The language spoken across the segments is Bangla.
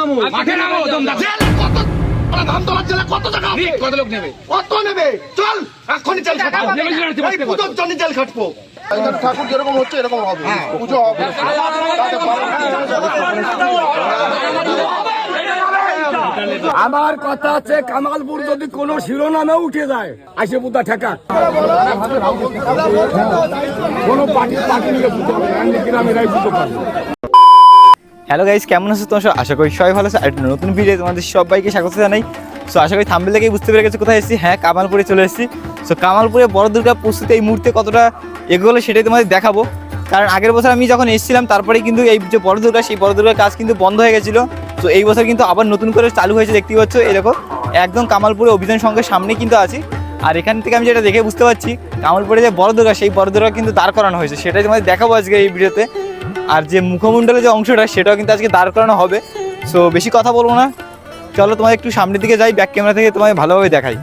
নামো মাঠে নামো জেলে কত ধান তোলার জেলে কত টাকা? কত লোক নেবে কত নেবে চল এক্ষুনি জেল খাটবো এই পুজোর জন্য জেল খাটবো ঠাকুর যেরকম হচ্ছে এরকম হবে পুজো হবে আমার কথা আছে কামালপুর যদি কোনো শিরোনামে উঠে যায় আসে বুদ্ধা ঠেকা কোনো পার্টি পার্টি নিয়ে বুঝতে হবে গ্রামেরাই বুঝতে পারবে হ্যালো গাইস কেমন আছো তোমার? আশা করি সবাই ভালো আছে। আর নতুন ভিডিও তোমাদের সবাইকে স্বাগত জানাই। সো আশা করি থাম্বেল থেকেই বুঝতে পেরে গেছে কোথায় এসেছি। হ্যাঁ কামালপুরে চলে এসেছি। সো কামালপুরে বড় দুর্গা প্রস্তুতি এই মুহূর্তে কতটা এগোলো সেটাই তোমাদের দেখাবো। কারণ আগের বছর আমি যখন এসেছিলাম, তারপরে কিন্তু এই যে বড় দুর্গা, সেই বড় দুর্গার কাজ কিন্তু বন্ধ হয়ে গেছিল। তো এই বছর কিন্তু আবার নতুন করে চালু হয়েছে দেখতে পাচ্ছ। এরকম একদম কামালপুরে অভিযান সংঘের সামনে কিন্তু আছি। আর এখান থেকে আমি যেটা দেখে বুঝতে পারছি, কামালপুরে যে বড় দুর্গা, সেই বড় দুর্গা কিন্তু দাঁড় করানো হয়েছে। সেটাই তোমাদের দেখাবো আজকে এই ভিডিওতে আর যে মুখমণ্ডলের যে অংশটা, সেটাও কিন্তু আজকে দাঁড় করানো হবে। সো বেশি কথা বলব না। চলো তোমার একটু সামনের দিকে যাই ব্যাক ক্যামেরা থেকে তোমায় ভালোভাবে দেখাই।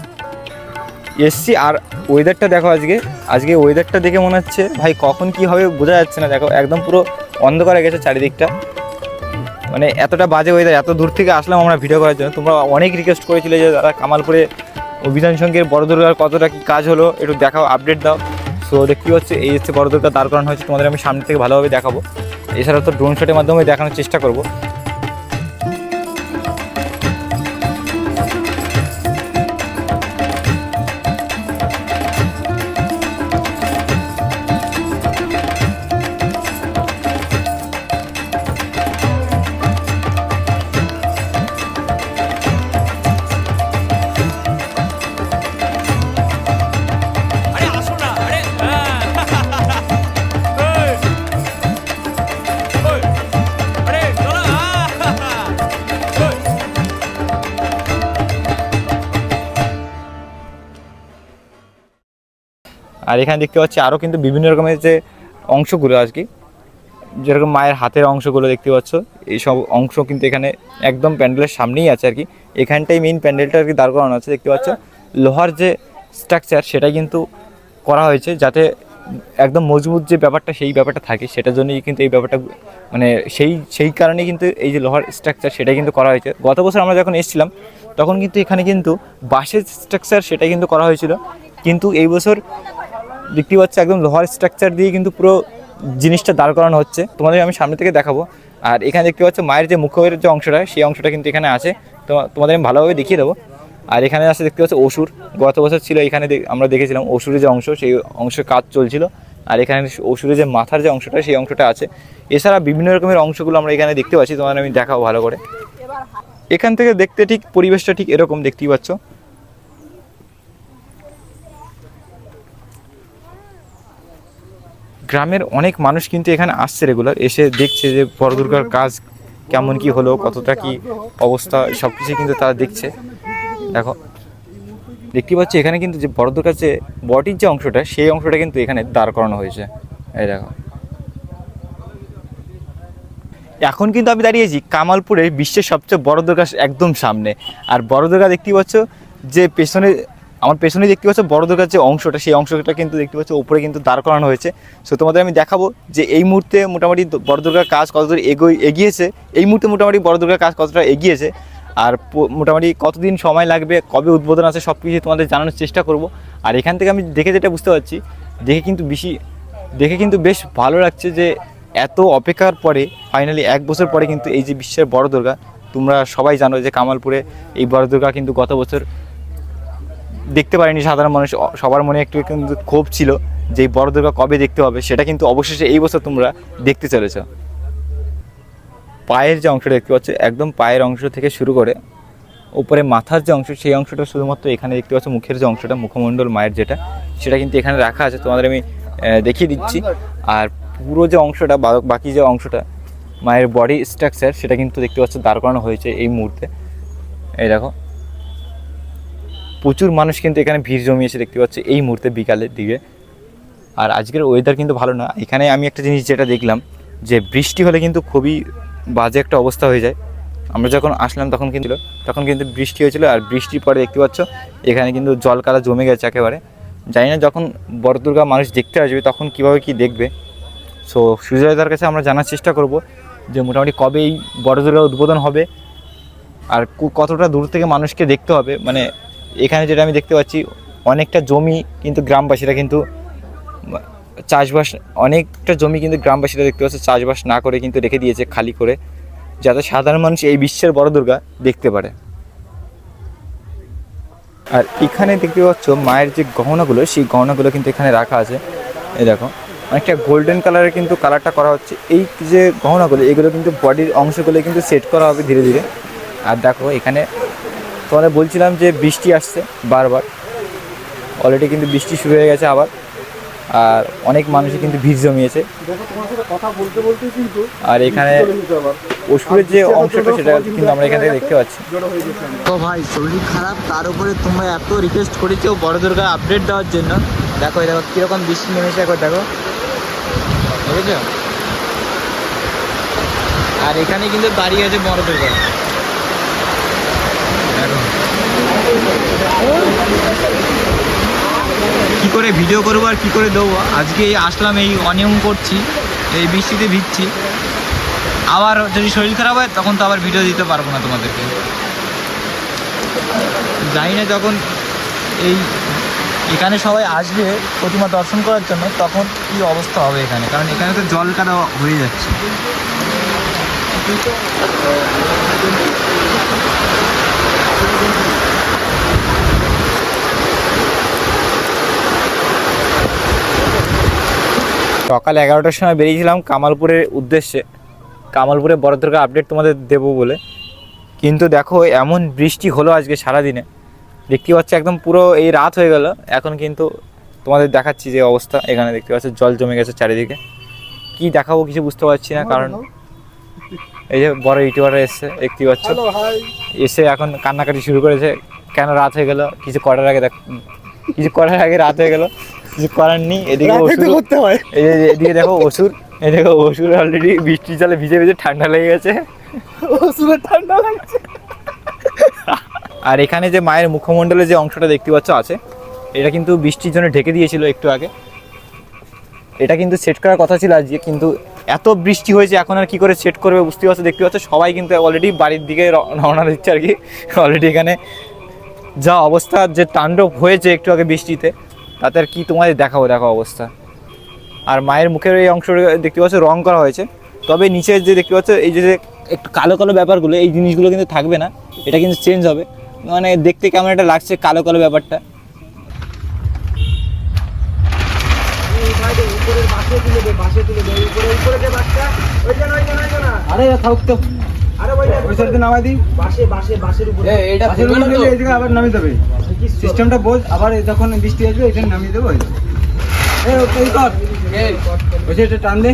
এসছি, আর ওয়েদারটা দেখো আজকে। আজকে ওয়েদারটা দেখে মনে হচ্ছে, ভাই, কখন কি হবে বোঝা যাচ্ছে না। দেখো, একদম পুরো অন্ধকার গেছে চারিদিকটা। মানে এতটা বাজে ওয়েদার এত দূর থেকে আসলাম আমরা ভিডিও করার জন্য। তোমরা অনেক রিকোয়েস্ট করেছিলে যে, দাদা, কামালপুরে অভিযান সঙ্গের বড় দুর্গার কতটা কি কাজ হলো, একটু দেখাও আপডেট দাও। সো দেখতে হচ্ছে এই হচ্ছে বড় দুর্গা দাঁড় করানো হয়েছে। তোমাদের আমি সামনে থেকে ভালোভাবে দেখাবো। এছাড়া তো ড্রোন শটের মাধ্যমে দেখানোর চেষ্টা করব। আর এখানে দেখতে পাচ্ছি আরও কিন্তু বিভিন্ন রকমের যে অংশগুলো আর কি, যেরকম মায়ের হাতের অংশগুলো দেখতে পাচ্ছ এই সব অংশ কিন্তু এখানে একদম প্যান্ডেলের সামনেই আছে আর কি। এখানটাই মেইন প্যান্ডেলটা আর কি দাঁড় করানো আছে, দেখতে পাচ্ছ। লোহার যে স্ট্রাকচার সেটা কিন্তু করা হয়েছে যাতে একদম মজবুত যে ব্যাপারটা সেই ব্যাপারটা থাকে, সেটার জন্যই কিন্তু এই ব্যাপারটা মানে সেই সেই কারণেই কিন্তু এই যে লোহার স্ট্রাকচার সেটা কিন্তু করা হয়েছে। গত বছর আমরা যখন এসেছিলাম, তখন কিন্তু এখানে কিন্তু বাঁশের স্ট্রাকচার সেটা কিন্তু করা হয়েছিল। কিন্তু এই বছর দেখতে পাচ্ছি একদম লোহার স্ট্রাকচার দিয়ে কিন্তু পুরো জিনিসটা দাঁড় করানো হচ্ছে। তোমাদের আমি সামনে থেকে দেখাবো। আর এখানে দেখতে পাচ্ছ মায়ের যে মুখের যে অংশটা, সেই অংশটা কিন্তু এখানে আছে। তো তোমাদের আমি ভালোভাবে দেখিয়ে দেবো। আর এখানে আছে দেখতে পাচ্ছ অসুর। গত বছর ছিল এখানে আমরা দেখেছিলাম অসুরের যে অংশ, সেই অংশের কাজ চলছিল। আর এখানে অসুরের যে মাথার যে অংশটা, সেই অংশটা আছে। এছাড়া বিভিন্ন রকমের অংশগুলো আমরা এখানে দেখতে পাচ্ছি। তোমাদের আমি দেখাবো ভালো করে। এখান থেকে দেখতে ঠিক পরিবেশটা ঠিক এরকম দেখতেই পাচ্ছ। গ্রামের অনেক মানুষ কিন্তু এখানে আসছে রেগুলার এসে দেখছে যে বড়দুর্গার কাজ কেমন কি হলো, কতটা কি অবস্থা সব কিছু কিন্তু তারা দেখছে। দেখো, দেখতে পাচ্ছি এখানে কিন্তু যে বড় দুর্গার যে বডির যে অংশটা, সেই অংশটা কিন্তু এখানে দাঁড় করানো হয়েছে। এই দেখো। এখন কিন্তু আমি দাঁড়িয়েছি কামালপুরে বিশ্বের সবচেয়ে বড় দুর্গা একদম সামনে। আর বড় দুর্গা দেখতে পাচ্ছ যে পেছনে আমার পেছনে দেখতে পাচ্ছ বড় দুর্গার যে অংশটা, সেই অংশটা কিন্তু দেখতে পাচ্ছ, উপরে কিন্তু দাঁড় করানো হয়েছে। সো তোমাদের আমি দেখাবো যে এই মুহূর্তে মোটামুটি বড় দুর্গার কাজ কতদূর এগোই এগিয়েছে। এই মুহূর্তে মোটামুটি বড় দুর্গার কাজ কতটা এগিয়েছে আর মোটামুটি কতদিন সময় লাগবে, কবে উদ্বোধন আছে সব কিছু তোমাদের জানানোর চেষ্টা করব। আর এখান থেকে আমি দেখে যেটা বুঝতে পারছি, দেখে কিন্তু বেশি, দেখে কিন্তু বেশ ভালো লাগছে যে এত অপেক্ষার পরে ফাইনালি এক বছর পরে কিন্তু এই যে বিশ্বের বড় দুর্গা, তোমরা সবাই জানো যে কামালপুরে এই বড় দুর্গা কিন্তু গত বছর দেখতে পারেনি, সাধারণ মানুষ সবার মনে একটু কিন্তু ক্ষোভ ছিল যে বড় দুর্গা কবে দেখতে হবে সেটা কিন্তু অবশেষে এই বছর তোমরা দেখতে চলেছ। পায়ের যে অংশটা দেখতে পাচ্ছ, একদম পায়ের অংশ থেকে শুরু করে উপরে মাথার যে অংশ, সেই অংশটা শুধুমাত্র এখানে দেখতে পাচ্ছ, মুখের যে অংশটা, মুখমণ্ডল, মায়ের যেটা, সেটা কিন্তু এখানে রাখা আছে, তোমাদের আমি দেখিয়ে দিচ্ছি। আর পুরো যে অংশটা বাকি যে অংশটা, মায়ের বডি স্ট্রাকচার সেটা কিন্তু দেখতে পাচ্ছ, দাঁড় করানো হয়েছে এই মুহূর্তে। এই দেখো। প্রচুর মানুষ কিন্তু এখানে ভিড় জমিয়েছে দেখতে পাচ্ছ এই মুহূর্তে বিকালের দিকে। আর আজকের ওয়েদার কিন্তু ভালো না। এখানে আমি একটা জিনিস যেটা দেখলাম, যে বৃষ্টি হলে কিন্তু খুবই বাজে একটা অবস্থা হয়ে যায়। আমরা যখন আসলাম তখন কিন্তু তখন কিন্তু বৃষ্টি হয়েছিল আর বৃষ্টির পরে দেখতে পাচ্ছ, এখানে কিন্তু জল কাদা জমে গেছে একেবারে। জানি না যখন বড় দুর্গা মানুষ দেখতে আসবে তখন কীভাবে কি দেখবে। সো সুজয়দার কাছে আমরা জানার চেষ্টা করব যে মোটামুটি কবে এই বড় দুর্গা উদ্বোধন হবে আর কতটা দূর থেকে মানুষকে দেখতে হবে। মানে এখানে যেটা আমি দেখতে পাচ্ছি, অনেকটা জমি কিন্তু গ্রামবাসীরা কিন্তু চাষবাস, অনেকটা জমি কিন্তু গ্রামবাসীরা দেখতে পাচ্ছে, চাষবাস না করে কিন্তু রেখে দিয়েছে খালি করে, যাতে সাধারণ মানুষ এই বিশ্বের বড় দুর্গা দেখতে পারে। আর এখানে দেখতে পাচ্ছ মায়ের যে গহনাগুলো, সেই গহনাগুলো কিন্তু এখানে রাখা আছে। এই দেখো, অনেকটা গোল্ডেন কালারের কিন্তু কালারটা করা হচ্ছে। এই যে গহনাগুলো, এগুলো কিন্তু বডির অংশগুলো কিন্তু সেট করা হবে ধীরে ধীরে। আর দেখো, এখানে তোমাদের বলছিলাম যে বৃষ্টি আসছে বারবার। অলরেডি কিন্তু বৃষ্টি শুরু হয়ে গেছে আবার। আর অনেক মানুষই কিন্তু ভিড় জমিয়েছে। আর এখানে ওষুধের যে অংশটা সেটা কিন্তু আমরা এখান থেকে দেখতে পাচ্ছি। তো ভাই, শরীর খারাপ, তার উপরে তোমরা এত রিকোয়েস্ট করেছ বড় দুর্গা আপডেট দেওয়ার জন্য। দেখো দেখো, কীরকম বৃষ্টি নেমেছে একবার দেখো। বুঝেছ আর এখানে কিন্তু দাঁড়িয়ে আছে বড় দুর্গা দেখো। কি করে ভিডিও করব আর কি করে দেবো? আজকে এই আসলাম, এই অনিয়ম করছি, এই বৃষ্টিতে ভিজছি। আবার যদি শরীর খারাপ হয়, তখন তো আবার ভিডিও দিতে পারব না তোমাদেরকে। জানি না যখন এই এখানে সবাই আসবে প্রতিমা দর্শন করার জন্য, তখন কি অবস্থা হবে এখানে? কারণ এখানে তো জল কাদা হয়ে যাচ্ছে। সকাল এগারোটার সময় বেরিয়েছিলাম কামালপুরের উদ্দেশ্যে। কামালপুরে বড় দুর্গা আপডেট তোমাদের দেবো বলে। কিন্তু দেখো এমন বৃষ্টি হলো আজকে সারাদিনে। দেখতে পাচ্ছি একদম পুরো এই রাত হয়ে গেল। এখন কিন্তু তোমাদের দেখাচ্ছি যে অবস্থা। এখানে দেখতে পাচ্ছ জল জমে গেছে চারিদিকে। কি দেখাবো কিছু বুঝতে পারছি না কারণ এই যে বড় ইউটিউবাররা এসছে দেখতে পাচ্ছ। এসে এখন কান্নাকাটি শুরু করেছে। কেন রাত হয়ে গেল? কিছু করার আগে দেখ কিছু করার আগে রাত হয়ে গেল। কিছু করার নেই এদিকে ওষুধ করতে হয়। এদিকে দেখো অসুর এই দেখো অসুর অলরেডি বৃষ্টি জলে ভিজে ভিজে ঠান্ডা লেগে গেছে। ওষুধের ঠান্ডা লাগছে। আর এখানে যে মায়ের মুখমণ্ডলে যে অংশটা দেখতে পাচ্ছ আছে এটা কিন্তু বৃষ্টির জন্য ঢেকে দিয়েছিল একটু আগে। এটা কিন্তু সেট করার কথা ছিল আজকে কিন্তু এত বৃষ্টি হয়েছে এখন আর কি করে সেট করবে বুঝতে পারছ? দেখতে পাচ্ছ সবাই কিন্তু অলরেডি বাড়ির দিকে রওনা দিচ্ছে আর কি। অলরেডি এখানে যা অবস্থা যে তাণ্ডব হয়েছে একটু আগে বৃষ্টিতে। তাতে আর কি তোমাদের দেখাবো দেখো অবস্থা। আর মায়ের মুখের এই অংশ দেখতে পাচ্ছ, রং করা হয়েছে। তবে নিচের যে দেখতে পাচ্ছ, এই যে একটু কালো কালো ব্যাপারগুলো, এই জিনিসগুলো কিন্তু থাকবে না। এটা কিন্তু চেঞ্জ হবে। মানে দেখতে কেমন একটা লাগছে কালো কালো ব্যাপারটা। আরে, থাক তো ওই সাইডে নামাই দিই। বাসে বাসে বাসের উপরে এটা এদিকে আবার নামিয়ে দেবে। সিস্টেমটা বোঝ আবার যখন বৃষ্টি আসবে এটা নামিয়ে দেবো। এই কর। ওই সাইডে টান দে।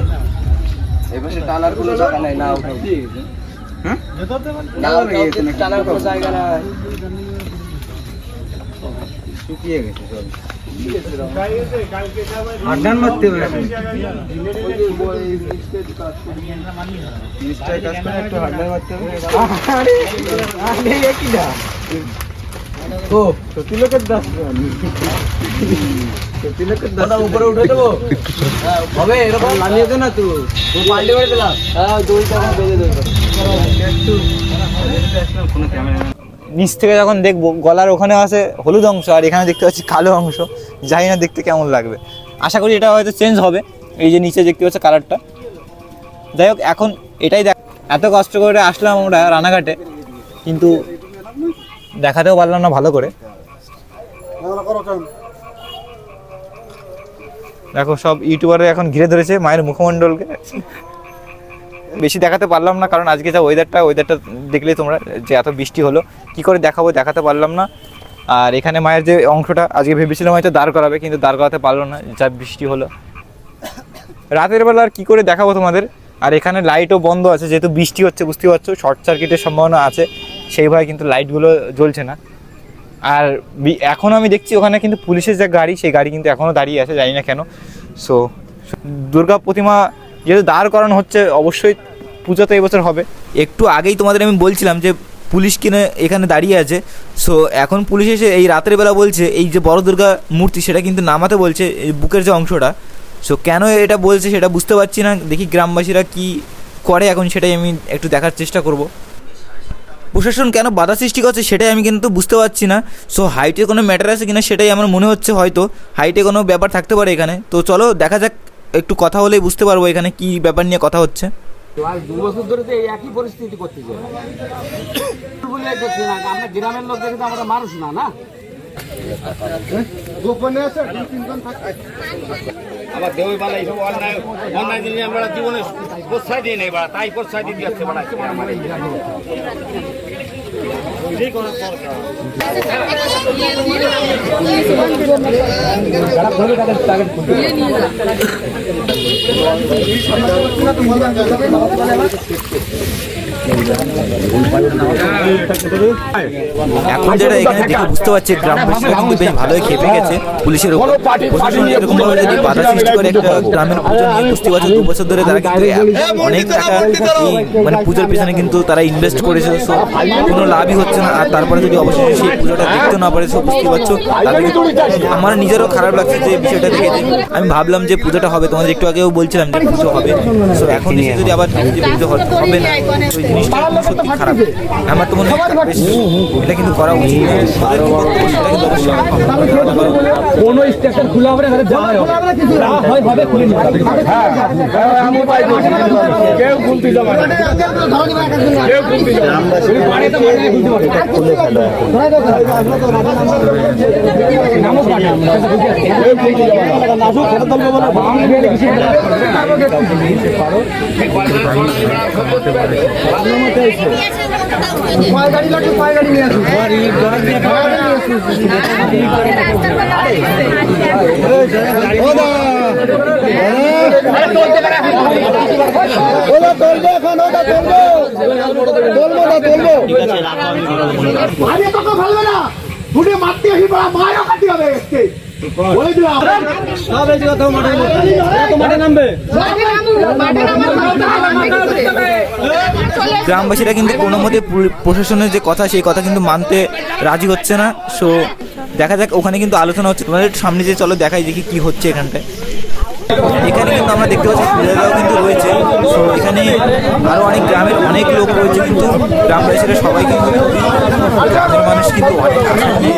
এবারে টানার কোনো জায়গা নাই না হ্যাঁ? টানার কোনো জায়গা নাই। শুকিয়ে গেছে সব আড্ডান মারতে হবে। এখন। নিশ্চয়ই কাজ করে একটু হাড্ডান মারতে হবে। আরে আরে এ কি না ও সত্যি লোকের দাস সত্যি লোকের দাস উপরে উঠে দেবো? হবে এরকম নামিয়ে দে না তুই পাল্টে করে দিলাম। হ্যাঁ দুই টাকা বেঁধে দেবো। একটু। কোনো ক্যামেরা নিচ থেকে যখন দেখব, গলার ওখানে আছে হলুদ অংশ আর এখানে দেখতে পাচ্ছি কালো অংশ, জানি না দেখতে কেমন লাগবে। আশা করি এটা হয়তো চেঞ্জ হবে, এই যে নিচে দেখতে পাচ্ছ কালারটা যাই হোক, এখন এটাই দেখ, এত কষ্ট করে আসলাম আমরা রানাঘাটে, কিন্তু দেখাতেও পারলাম না ভালো করে। দেখো সব ইউটিউবারে এখন ঘিরে ধরেছে মায়ের মুখমণ্ডলকে। বেশি দেখাতে পারলাম না, কারণ আজকে যা ওয়েদারটা ওয়েদারটা দেখলেই তোমরা যে এত বৃষ্টি হলো, কি করে দেখাবো দেখাতে পারলাম না। আর এখানে মায়ের যে অংশটা, আজকে ভেবেছিলাম হয়তো দাঁড় করাবে, কিন্তু দাঁড় করাতে পারল না, যা বৃষ্টি হলো। রাতের বেলা আর কী করে দেখাবো তোমাদের? আর এখানে লাইটও বন্ধ আছে, যেহেতু বৃষ্টি হচ্ছে বুঝতে পারছ শর্ট সার্কিটের সম্ভাবনা আছে। সেইভাবে কিন্তু লাইটগুলো জ্বলছে না। আর এখনও আমি দেখছি ওখানে কিন্তু পুলিশের যে গাড়ি, সেই গাড়ি কিন্তু এখনও দাঁড়িয়ে আছে, জানি না কেন। সো দুর্গা প্রতিমা যেহেতু দাঁড় করানো হচ্ছে, অবশ্যই পুজো তো এবছর হবে। একটু আগেই তোমাদের আমি বলছিলাম যে, পুলিশ কিনে এখানে দাঁড়িয়ে আছে। সো এখন পুলিশ এসে এই রাতের বেলা বলছে, এই যে বড় দুর্গা মূর্তি সেটা কিন্তু নামাতে বলছে, এই বুকের যে অংশটা। সো কেন এটা বলছে সেটা বুঝতে পারছি না। দেখি গ্রামবাসীরা কি করে এখন সেটাই আমি একটু দেখার চেষ্টা করব। প্রশাসন কেন বাধা সৃষ্টি করছে সেটাই আমি কিন্তু বুঝতে পারছি না। সো হাইটে কোনো ম্যাটার আছে কিনা সেটাই আমার মনে হচ্ছে হয়তো। হাইটে কোনো ব্যাপার থাকতে পারে এখানে। তো চলো, দেখা যাক একটু কথা হলেই বুঝতে পারব এখানে কি ব্যাপার নিয়ে কথা হচ্ছে। আর দু ধরে এই একই পরিস্থিতি করতেছে। আমরা গ্রামের লোক দেখে তো আমরা মানুষ না না? গোপনে আছে আবার দেওই বালা এইসব অন্যায় অন্যায় জিনিস আমরা জীবনে প্রশ্রয় দিই নাই বাড়া তাই প্রশ্রয় দিতে যাচ্ছে বাড়া এখন যেটা এখানে দেখে বুঝতে পারছি গ্রামবাসীরা কিন্তু বেশ ভালোই খেপে গেছে। পুলিশের উপর প্রশাসন এরকম ভাবে যদি বাধা সৃষ্টি করে একটা গ্রামের পুজো নিয়ে বুঝতে পারছ, দু বছর ধরে তারা কিন্তু অনেক টাকা মানে পুজোর পিছনে কিন্তু তারা ইনভেস্ট করেছে সো কোনো লাভই হচ্ছে না। আর তারপরে যদি অবশেষে সেই পুজোটা দেখতে না পারে সো বুঝতে পারছ। তাদেরকে আমার নিজেরও খারাপ লাগছে যে বিষয়টা দেখে। আমি ভাবলাম যে পুজোটা হবে, তোমাদের একটু আগেও বলছিলাম যে পুজো হবে। সো এখন যদি আবার পুজো হবে না? জিনিসটা সত্যি খারাপ আমার তো মনে হয় এটা কিন্তু করা উচিত। কোনো স্টেশন খোলা হবে না যাওয়া হয় ভাবে খুলে কেউ খুলতে যাবে না কেউ খুলতে যাবে না বাড়িতে বাড়িতে খুলতে পারবে ওলা তুলবে এখন ওটা তুলবো। তুলবো না তুলবো। আরে তোকে ফেলবে না। দুটো মারতে আসি পড়া কাটি হবে গ্রামবাসীরা কিন্তু কোনো মতে প্রশাসনের যে কথা, সেই কথা কিন্তু মানতে রাজি হচ্ছে না। সো দেখা যাক, ওখানে কিন্তু আলোচনা হচ্ছে। তোমাদের সামনে যে চলো, দেখাই দেখি কি হচ্ছে এখানটায়। এখানে কিন্তু আমরা দেখতে পাচ্ছি পূজারাও কিন্তু রয়েছে। এখানে আরও অনেক গ্রামের অনেক লোক রয়েছে কিন্তু গ্রাম গ্রামবাসীরা সবাই কিন্তু গ্রামের মানুষ কিন্তু অনেক আশা নিয়ে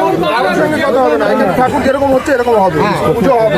হবে। না এখানে ঠাকুর যেরকম হচ্ছে এরকম হবে পুজো হবে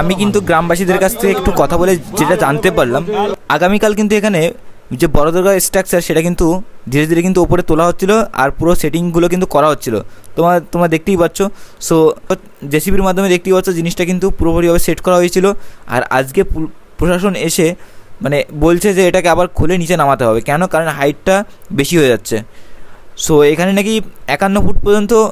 আমি কিন্তু গ্রামবাসীদের কাছ থেকে একটু কথা বলে যেটা জানতে পারলাম আগামীকাল কিন্তু এখানে যে বড় দুর্গা স্ট্রাকচার সেটা কিন্তু ধীরে ধীরে কিন্তু ওপরে তোলা হচ্ছিল আর পুরো সেটিংগুলো কিন্তু করা হচ্ছিল। তোমার, তোমরা দেখতেই পাচ্ছ। সো জেসিবির মাধ্যমে দেখতেই পাচ্ছ জিনিসটা কিন্তু পুরোপুরিভাবে সেট করা হয়েছিল। আর আজকে প্রশাসন এসে মানে বলছে যে এটাকে আবার খুলে নিচে নামাতে হবে, কেন? কারণ হাইটটা বেশি হয়ে যাচ্ছে। সো এখানে নাকি একান্ন ফুট পর্যন্ত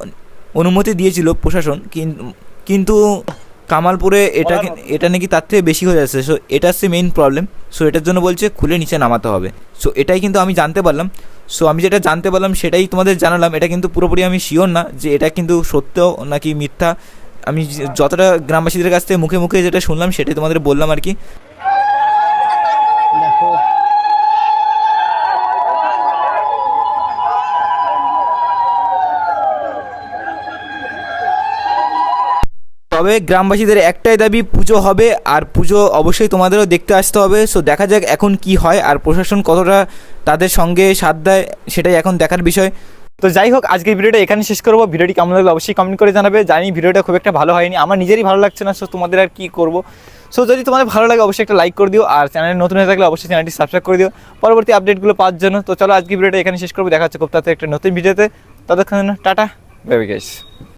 অনুমতি দিয়েছিল প্রশাসন, কিন- কিন্তু কামালপুরে এটা এটা নাকি তার থেকে বেশি হয়ে যাচ্ছে। সো এটা হচ্ছে মেইন প্রবলেম সো এটার জন্য বলছে খুলে নিচে নামাতে হবে। সো এটাই কিন্তু আমি জানতে পারলাম। সো আমি যেটা জানতে পারলাম সেটাই তোমাদের জানালাম। এটা কিন্তু পুরোপুরি আমি শিওর না যে এটা কিন্তু সত্য নাকি মিথ্যা। আমি যতটা গ্রামবাসীদের কাছ থেকে মুখে মুখে যেটা শুনলাম সেটাই তোমাদের বললাম আর কি। তবে গ্রামবাসীদের একটাই দাবি, পুজো হবে আর পুজো অবশ্যই তোমাদেরও দেখতে আসতে হবে। সো দেখা যাক এখন কি হয় আর প্রশাসন কতটা তাদের সঙ্গে সাথ দেয় সেটাই এখন দেখার বিষয়। তো যাই হোক, আজকের ভিডিওটা এখানে শেষ করব। ভিডিওটি কেমন লাগল অবশ্যই কমেন্ট করে জানাবে। জানি ভিডিওটা খুব একটা ভালো হয়নি। আমার নিজেরই ভালো লাগছে না সো তোমাদের আর কি করব? সো যদি তোমাদের ভালো লাগে অবশ্যই একটা লাইক করে দিও। আর চ্যানেলে নতুন হয়ে থাকলে অবশ্যই চ্যানেলটি সাবস্ক্রাইব করে দিও। পরবর্তী আপডেটগুলো পাওয়ার জন্য। তো চলো আজকে ভিডিওটা এখানে শেষ করব। দেখা হচ্ছে খুব তাড়াতাড়ি একটা নতুন ভিডিওতে। ততক্ষণ, টাটা। Baby guys